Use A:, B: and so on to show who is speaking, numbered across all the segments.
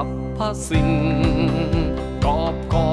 A: ัรพสิ่งกอบกอ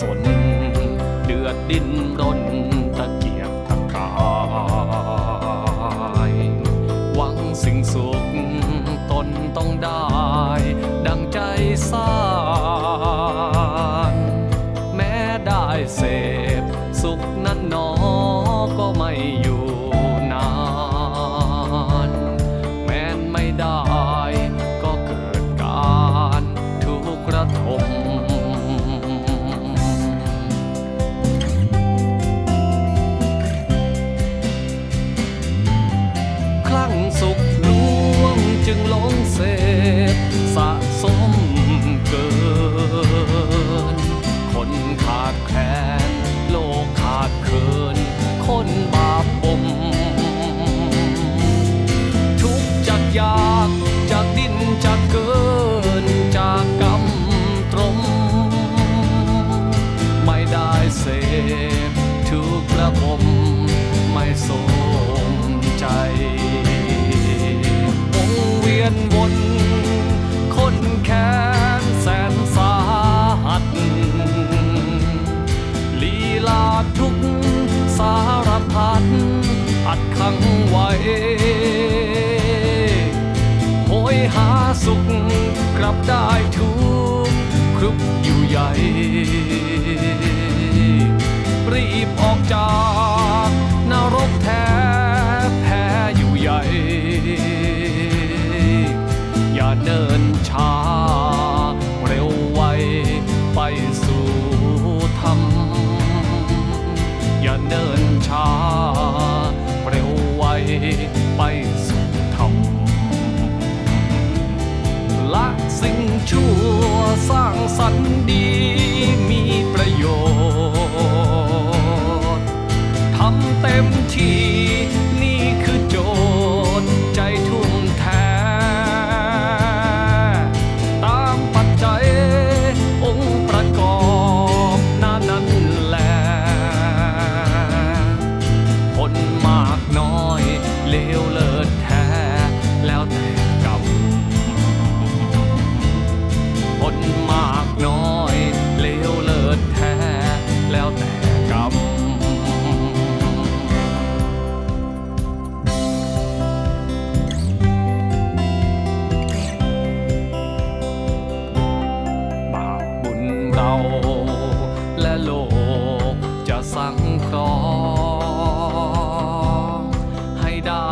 A: สน เดือดดินรนตะเกียบตะกายหวังสิ่งสุขตนต้องได้ chocolate. หาสุขกลับได้ทุกครุบอยู่ใหญ่ รีบออกจาก ชั่วสร้างสรรค์ดี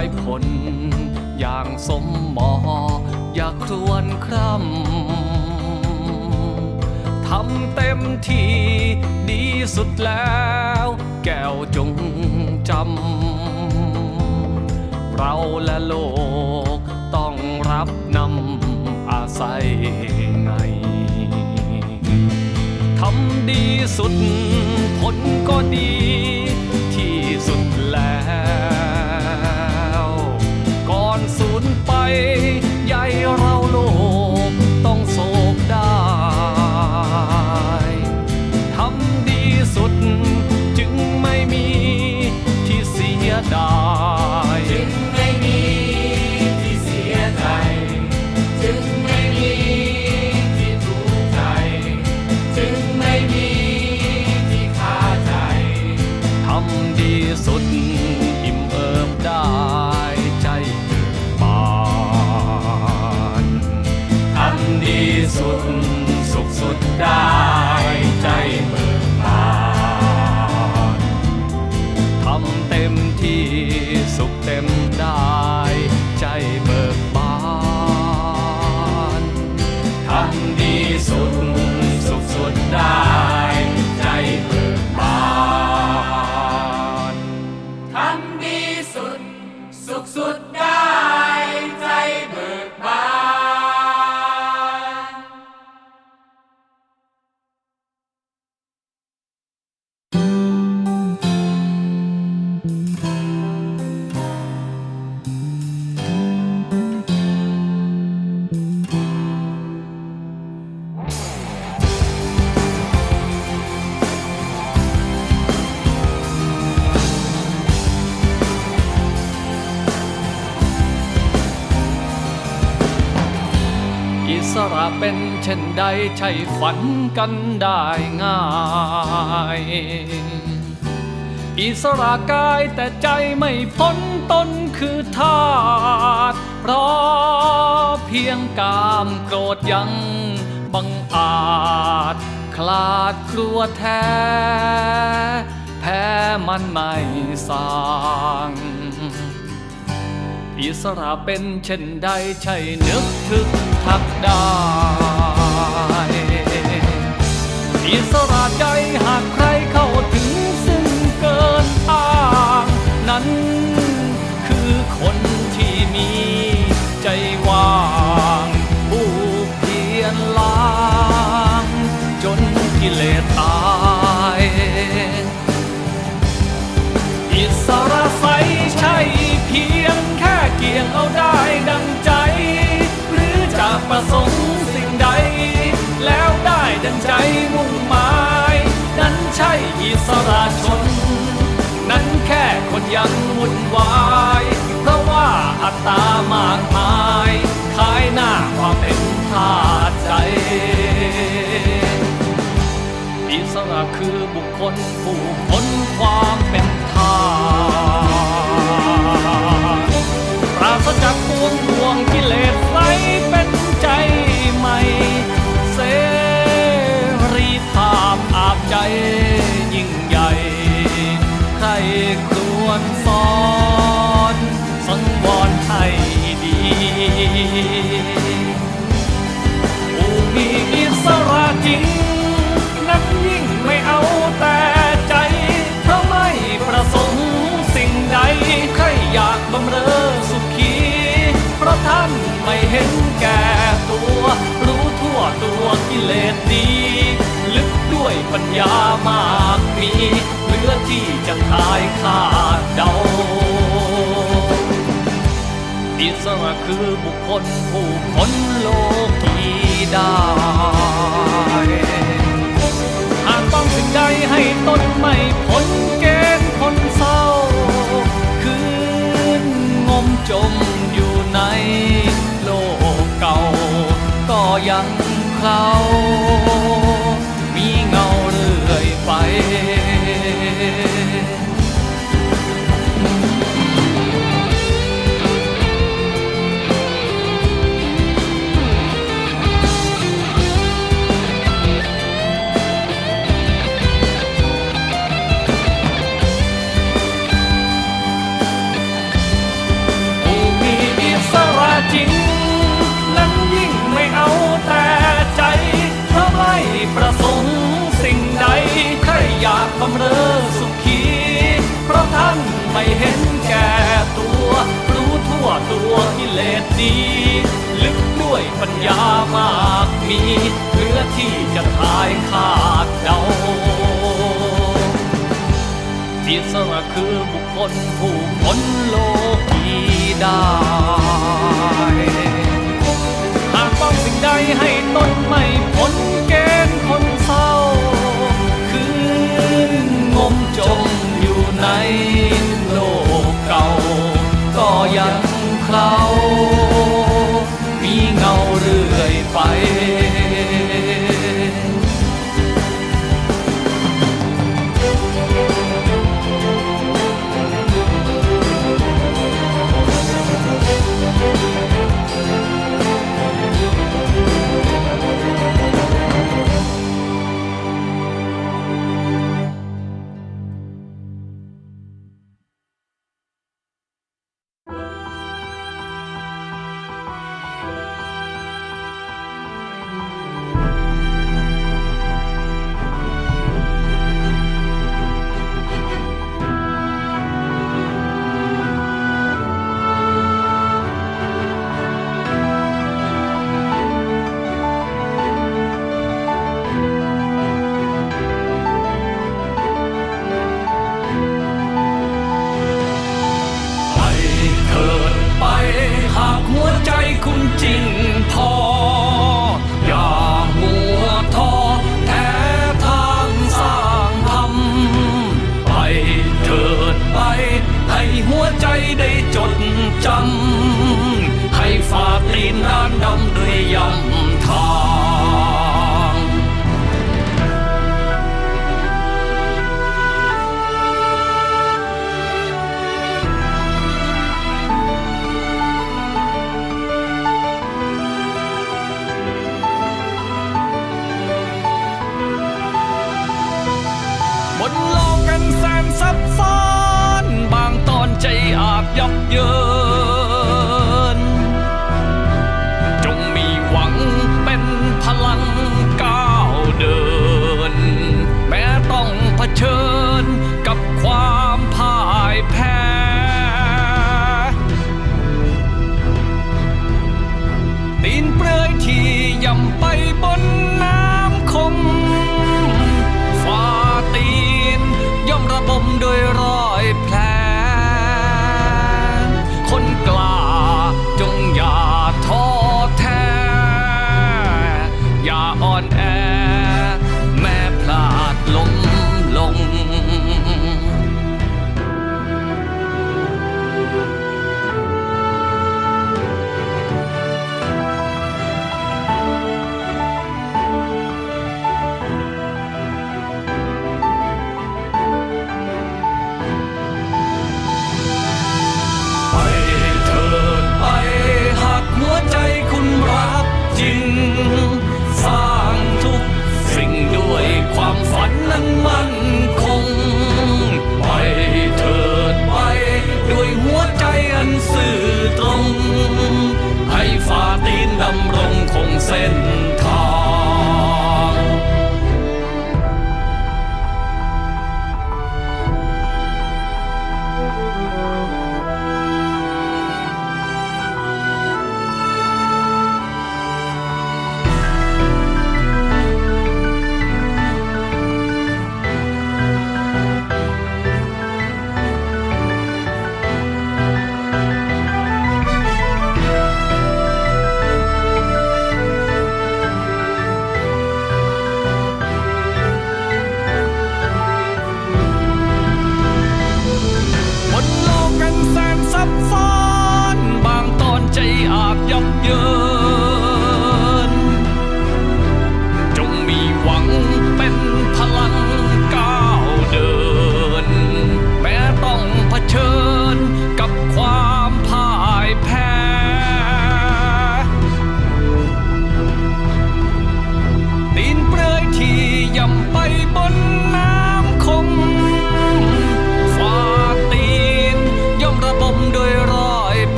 A: ายผล อย่างสมหมอ อยากครวนคร่ำทำเต็มที่ดีสุดแล้ว แก้วจงจำ เราและโลกต้องรับนำอาศัยในทำดีสุดผลก็ดี ที่สุดแล้ว สระเป็นเช่นใดใช่ฝันกันได้ง่าย อิสระกายแต่ใจไม่พ้นตนคือทาสเพราะเพียงกามโกรธยังบังอาจ คลาดกลัวแท้ แพ้มันไม่สร้างอิสระเป็นเช่นใดใช่นึกถึง ทักได้อิสระใจหากใครเข้าถึงซึ่งเกินอ้างนั้น คือคนที่มีใจว่างผู้เพียรล้าง จนกิเลสตา แล้วได้ดังใจมุ่งหมาย นั้นใช่อิสระชน นั้นแค่คนยังวุ่นวาย เพราะว่าอัตตามากมายขายหน้าความเป็นทาใจอิสระคือบุคคลผู้พ้นความเป็นทาส ผู้มีอิสระจริง นั้นยิ่งไม่เอาแต่ใจเพราะไม่ประสงค์สิ่งใดใครอยากบำเรอสุขี เพราะท่านไม่เห็นแก่ตัว รู้ทั่วตัวกิเลสดี ลึกด้วยปัญญามากมีเหลือที่จะทายคาดเดา สระคือบุคคลผู้คนโลกีดา ตัวกิเลสดี ลึกด้วยปัญญามากมีเพื่อที่จะทายคาดเดาอิสระคือบุคคลผู้พ้นโลกีได้หากต้องสิ่งใดให้ตนไม่พ้นเกณฑ์คนเศร้า คืองมจมอยู่ในโลกเก่า ก็ยัง เคล้ามีเงาเรื่อยไป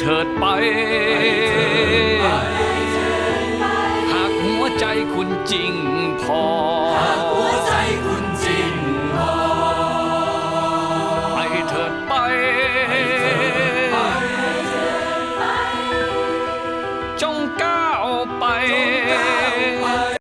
A: เถิดไป หากหัวใจคุณจริงพอ